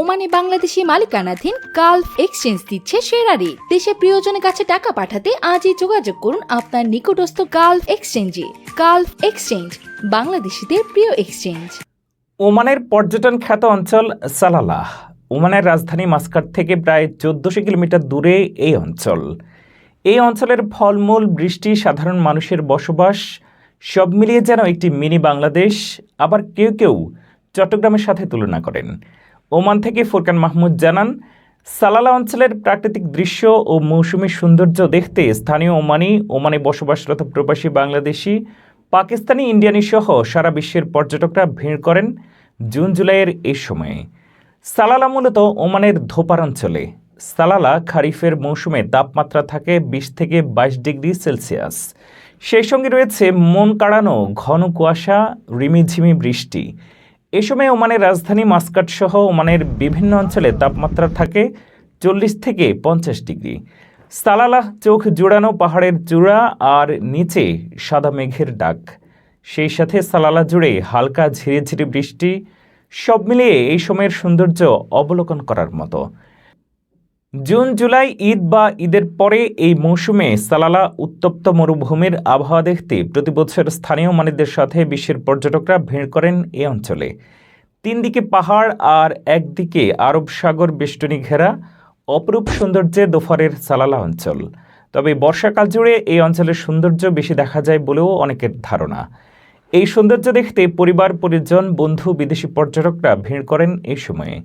ওমানে বাংলাদেশি মালিকানাধীন Gulf exchange দিচ্ছে সেরা রেট দেশে প্রিয়জনের কাছে টাকা পাঠাতে আজই যোগাযোগ করুন আপনার নিকটস্থ গালফ এক্সচেঞ্জে। গালফ এক্সচেঞ্জ, বাংলাদেশিদের প্রিয় এক্সচেঞ্জ। ওমানের পর্যটন খ্যাত অঞ্চল সালালাহ। ওমানের রাজধানী মাস্কাট থেকে প্রায় চোদ্দশো কিলোমিটার দূরে এই অঞ্চল। এই অঞ্চলের ফলমূল, বৃষ্টি, সাধারণ মানুষের বসবাস, সব মিলিয়ে যেন একটি মিনি বাংলাদেশ, আবার কেউ কেউ চট্টগ্রামের সাথে তুলনা করেন। ওমান থেকে ফুরকান মাহমুদ জানান, সালালা অঞ্চলের প্রাকৃতিক দৃশ্য ও মৌসুমী সৌন্দর্য দেখতে স্থানীয় ওমানি, ওমানে বসবাসরত প্রবাসী বাংলাদেশি, পাকিস্তানি, ইন্ডিয়ানি সহ সারা বিশ্বের পর্যটকরা ভিড় করেন জুন জুলাইয়ের এই সময়ে। সালালা মূলত ওমানের ধোপার অঞ্চলে। সালালা খারিফের মৌসুমে তাপমাত্রা থাকে বিশ থেকে বাইশ ডিগ্রি সেলসিয়াস। সেই সঙ্গে রয়েছে মন কাড়ানো ঘন কুয়াশা, রিমিঝিমি বৃষ্টি। এ সময় ওমানের রাজধানী মাস্কাট সহ ওমানের বিভিন্ন অঞ্চলে তাপমাত্রা থাকে চল্লিশ থেকে পঞ্চাশ ডিগ্রি। সালালাহ চোখ জোড়ানো পাহাড়ের চূড়া আর নিচে সাদা মেঘের ডাক। সেই সাথে সালালা জুড়ে হালকা ঝিরিঝিরি বৃষ্টি। সব মিলিয়ে এই সময়ের সৌন্দর্য অবলোকন করার মতো। জুন, জুলাই, ঈদ বা ঈদের পরে এই মৌসুমে সালালা উত্তপ্ত মরুভূমির আবহাওয়া দেখতে প্রতি বছর স্থানীয় মানিদের সাথে বিশ্বের পর্যটকরা ভিড় করেন এ অঞ্চলে। তিন দিকে পাহাড় আর একদিকে আরব সাগর বেষ্টনী ঘেরা অপরূপ সৌন্দর্যে দোফারের সালালা অঞ্চল। তবে বর্ষাকাল জুড়ে এই অঞ্চলের সৌন্দর্য বেশি দেখা যায় বলেও অনেকের ধারণা। এই সৌন্দর্য দেখতে পরিবার, পরিজন, বন্ধু, বিদেশি পর্যটকরা ভিড় করেন এই সময়ে।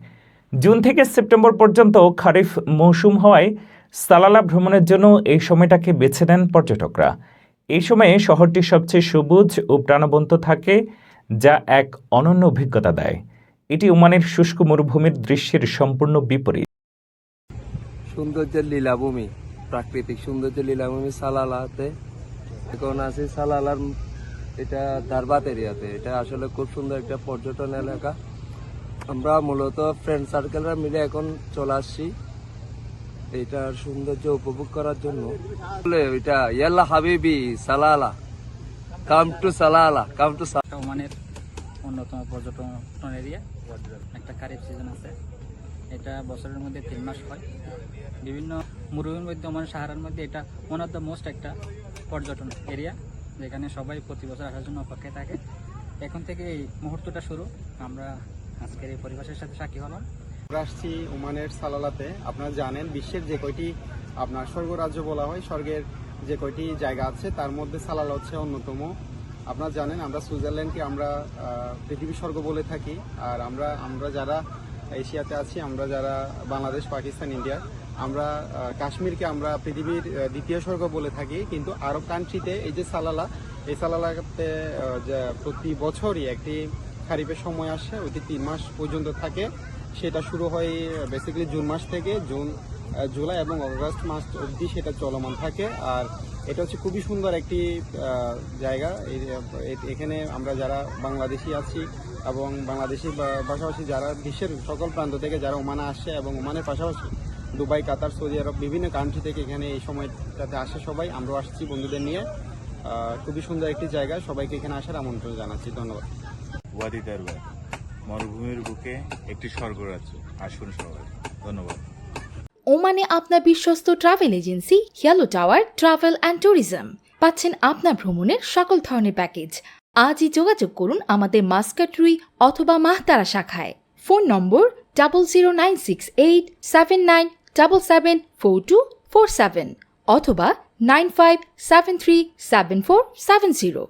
জুন থেকে সেপ্টেম্বর পর্যন্ত খারিফ মৌসুম হওয়ায় সালালা ভ্রমণের জন্য এই সময়টাকে বেছে নেন পর্যটকরা। এই সময়ে শহরটি সবচেয়ে সবুজ ও প্রাণবন্ত থাকে, যা এক অনন্য অভিজ্ঞতা দেয়। এটি ওমানের শুষ্ক মরুভূমির দৃশ্যের সম্পূর্ণ বিপরীত। সৌন্দর্যের লীলাভূমি, প্রাকৃতিক সৌন্দর্য লীলাভূমি সালালাতে। এখন আছি সালালার, এটা দারবাত এরিয়াতে। এটা আসলে খুব সুন্দর একটা পর্যটন এলাকা। আমরা মূলত ফ্রেন্ড সার্কেলরা মিলে এখন চলে আসছি। এটার সৌন্দর্য উপভোগ করার জন্য। এটা ইয়াল্লা হাবিবি, Salalah. Come to Salalah, come to ওমানের অন্যতম পর্যটন এরিয়া। একটা খারিফ সিজন আছে। এটা বছরের মধ্যে তিন মাস হয়। বিভিন্ন মরুভূমির মধ্যে ওমান সাহারার মধ্যে এটা ওয়ান অফ দ্য মোস্ট একটা পর্যটন এরিয়া, যেখানে সবাই প্রতি বছর আসার জন্য অপেক্ষায় থাকে। এখন থেকে এই মুহূর্তটা শুরু। আমরা আজকের এই পরিবেশের সাথে সাক্ষী হলাম। আসছি ওমানের সালালাতে। আপনারা জানেন বিশ্বের যে কয়টি আপনার স্বর্গরাজ্য বলা হয় স্বর্গের যে কয়টি জায়গা আছে তার মধ্যে সালালা হচ্ছে অন্যতম। আপনারা জানেন আমরা সুইজারল্যান্ডকে আমরা আহ, পৃথিবীর স্বর্গ বলে থাকি। আর আমরা আমরা যারা এশিয়াতে আছি আমরা যারা বাংলাদেশ পাকিস্তান ইন্ডিয়া আমরা কাশ্মীরকে আমরা পৃথিবীর দ্বিতীয় স্বর্গ বলে থাকি। কিন্তু আরব কান্ট্রিতে এই যে সালালা এই সালালাতে প্রতি বছরই একটি খারিফের সময় আসে ওইটি তিন মাস পর্যন্ত থাকে। সেটা শুরু হয় বেসিক্যালি জুন মাস থেকে, জুন জুলাই এবং অগস্ট মাস অবধি সেটা চলমান থাকে। আর এটা হচ্ছে খুবই সুন্দর একটি জায়গা। এখানে আমরা যারা বাংলাদেশি আছি এবং বাংলাদেশি পাশাপাশি যারা বিশ্বের সকল প্রান্ত থেকে যারা ওমানে আসে এবং ওমানের পাশাপাশি দুবাই, কাতার, সৌদি আরব বিভিন্ন কান্ট্রি থেকে এখানে এই সময়টাতে আসে সবাই। আমরাও আসছি বন্ধুদের নিয়ে। খুবই সুন্দর একটি জায়গা। সবাইকে এখানে আসার আমন্ত্রণ জানাচ্ছি। ধন্যবাদ। ওয়াদি দারবার মরুভূমির বুকে একটি স্বর্গরাজ্য, আসুন সবাই। ধন্যবাদ। ওমানে আপনার বিশ্বস্ত ট্রাভেল এজেন্সি হিয়ালো টাওয়ার ট্রাভেল অ্যান্ড ট্যুরিজম পাচ্ছেন আপনার ভ্রমণের সকল ধরনের প্যাকেজ আজই যোগাযোগ করুন আমাদের মাস্কাট রুই অথবা মাহতারা শাখায়। Phone number double zero nine six eight seven nine double seven four two four seven অথবা nine five seven three seven four seven zero